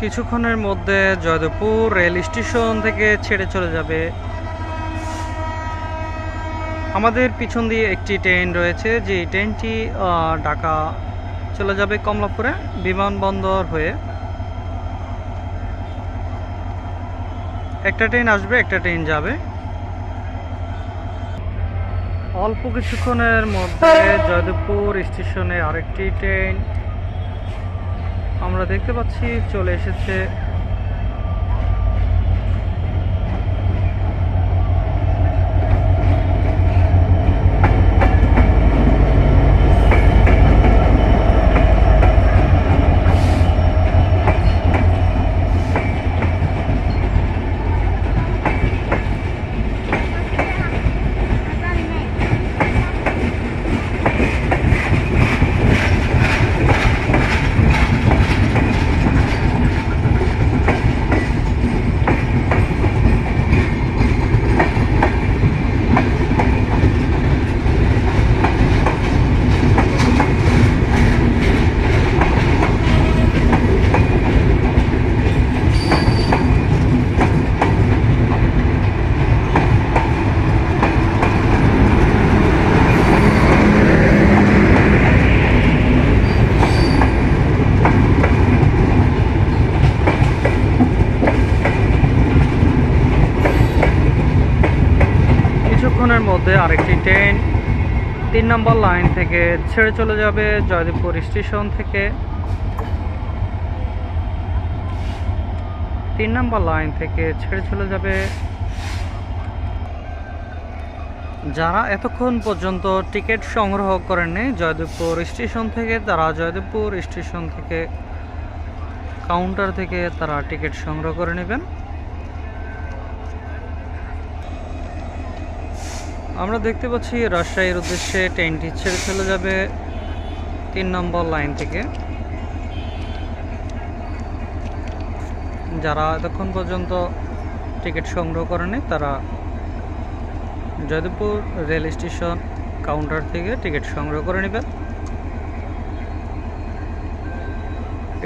কিছুক্ষণের মধ্যে Joydebpur rail station থেকে ছেড়ে চলে যাবে। আমাদের পিছন দিয়ে একটি ট্রেন রয়েছে যে ট্রেনটি ঢাকা চলে যাবে কমলাপুরে বিমানবন্দর হয়ে। একটা ট্রেন আসবে, একটা ট্রেন যাবে। অল্প কিছুক্ষণের মধ্যে জয়দেবপুর স্টেশনে আরেকটি ট্রেন আমরা দেখতে পাচ্ছি চলে এসেছে কিছুক্ষণের মধ্যে আরেকটি ট্রেন। তিন নম্বর লাইন থেকে ছেড়ে চলে যাবে জয়দেবপুর স্টেশন থেকে। তিন নম্বর লাইন থেকে ছেড়ে চলে যাবে। যারা এতক্ষণ পর্যন্ত টিকিট সংগ্রহ করেননি, জয়দেবপুর স্টেশন থেকে তারা জয়দেবপুর স্টেশন থেকে, কাউন্টার থেকে তারা টিকিট সংগ্রহ করে নেবেন। আমরা দেখতে পাচ্ছি রাজশাহীর উদ্দেশ্যে ট্রেনটি ছেড়ে চলে যাবে তিন নম্বর লাইন থেকে। যারা এতক্ষণ পর্যন্ত টিকিট সংগ্রহ করেনি, তারা জয়দেবপুর রেল স্টেশন কাউন্টার থেকে টিকিট সংগ্রহ করে নেবেন।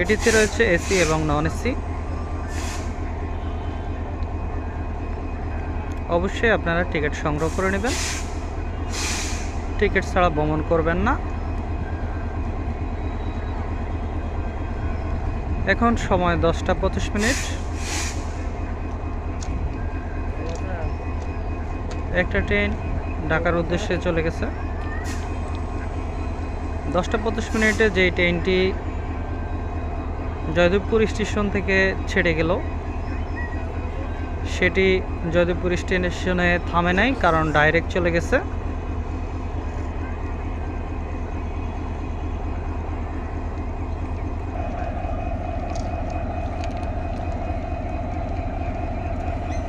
এটিতে রয়েছে এসি এবং নন এসি। অবশ্যই আপনারা টিকিট সংগ্রহ করে নেবেন। টিকিট ছাড়া ভ্রমণ করবেন না। এখন সময় দশটা পঁচিশ মিনিট। একটা ট্রেন ঢাকার উদ্দেশ্যে চলে গেছে। দশটা পঁচিশ মিনিটে যে ট্রেনটি জয়দেবপুর স্টেশন থেকে ছেড়ে গেল সেটি জয়দেবপুর স্টেশনে থামে নাই কারণ ডাইরেক্ট চলে গেছে।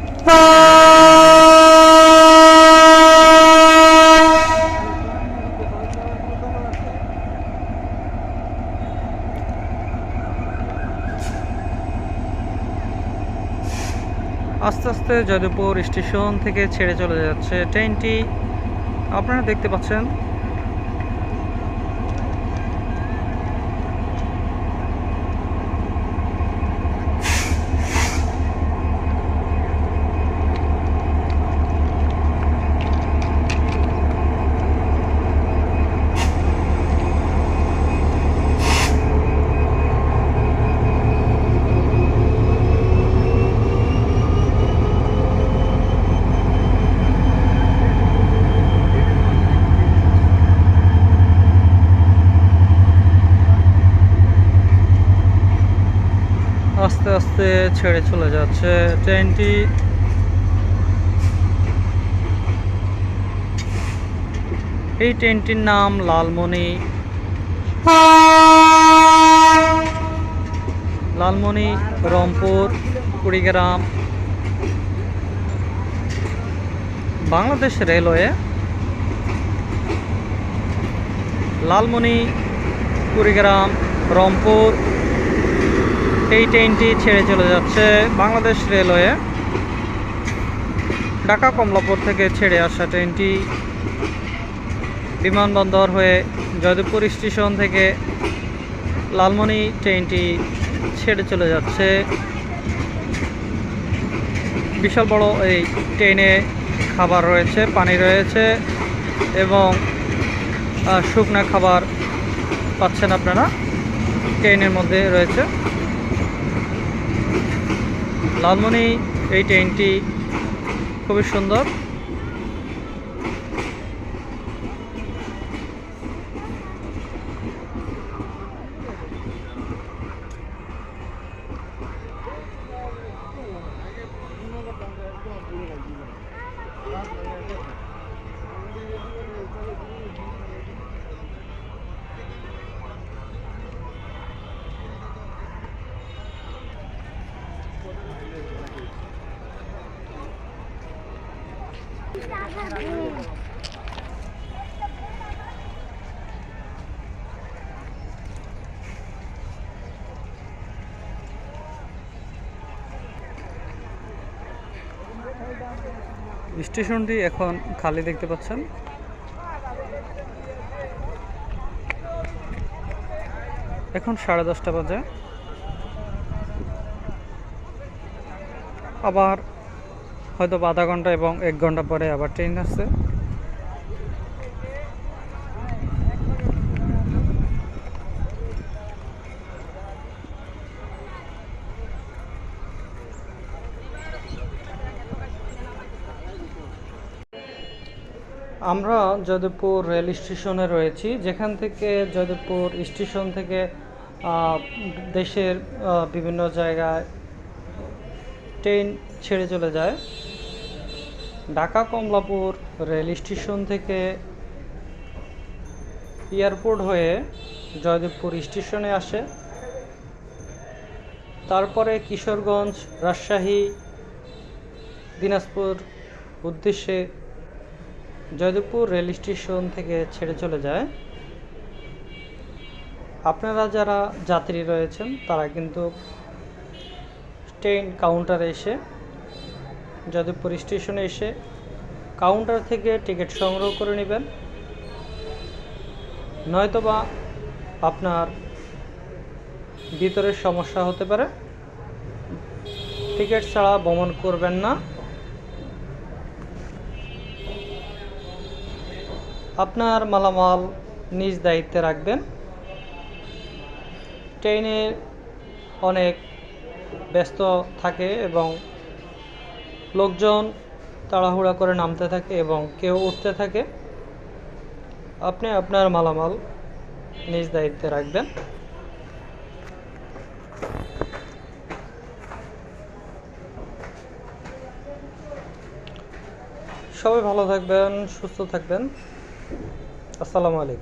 আস্তে আস্তে জয়দেবপুর স্টেশন থেকে ছেড়ে চলে যাচ্ছে ট্রেনটি। আপনারা দেখতে পাচ্ছেন আস্তে ছেড়ে চলে যাচ্ছে ট্রেনটি। এই ট্রেনটির নাম লালমনি। লালমনি, রংপুর, কুড়িগ্রাম। বাংলাদেশ রেলওয়ে। লালমনি, কুড়িগ্রাম, রংপুর। এই ট্রেনটি ছেড়ে চলে যাচ্ছে বাংলাদেশ রেলওয়ে। ঢাকা কমলাপুর থেকে ছেড়ে আসা ট্রেনটি বিমানবন্দর হয়ে জয়দেবপুর স্টেশন থেকে লালমনি ট্রেনটি ছেড়ে চলে যাচ্ছে। বিশাল বড় এই ট্রেনে খাবার রয়েছে, পানি রয়েছে এবং শুকনা খাবার পাচ্ছেন আপনারা। ট্রেনের মধ্যে রয়েছে। লালমনি এই ট্রেনটি খুবই সুন্দর। স্টেশনটি এখন খালি দেখতে পাচ্ছেন। এখন সাড়ে দশটা বাজে। আবার হয়তো আধা ঘণ্টা এবং এক ঘণ্টা পরে আবার ট্রেন আসছে। আমরা যাদবপুর রেল স্টেশনে রয়েছি। যেখান থেকে যাদবপুর স্টেশন থেকে দেশের বিভিন্ন জায়গায় ট্রেন ছেড়ে চলে যায়। ঢাকা কমলাপুর রেল স্টেশন থেকে এয়ারপোর্ট হয়ে জয়দেবপুর স্টেশনে আসে। তারপরে কিশোরগঞ্জ, রাজশাহী, দিনাজপুর উদ্দেশ্যে জয়দেবপুর রেল স্টেশন থেকে ছেড়ে চলে যায়। আপনারা যারা যাত্রী রয়েছেন, তারা কিন্তু ট্রেন কাউন্টারে এসে যাদবপুর স্টেশনে এসে কাউন্টার থেকে টিকিট সংগ্রহ করে নেবেন। নয়তোবা আপনার ভিতরের সমস্যা হতে পারে। টিকিট ছাড়া ভ্রমণ করবেন না। আপনার মালামাল নিজ দায়িত্বে রাখবেন। ট্রেনে অনেক ব্যস্ত থাকে এবং লোকজন তাড়াহুড়া করে নামতে থাকে এবং কেউ উঠতে থাকে। আপনি আপনার মালামাল নিজ দায়িত্বে রাখবেন। সবাই ভালো থাকবেন, সুস্থ থাকবেন। আসসালামু আলাইকুম।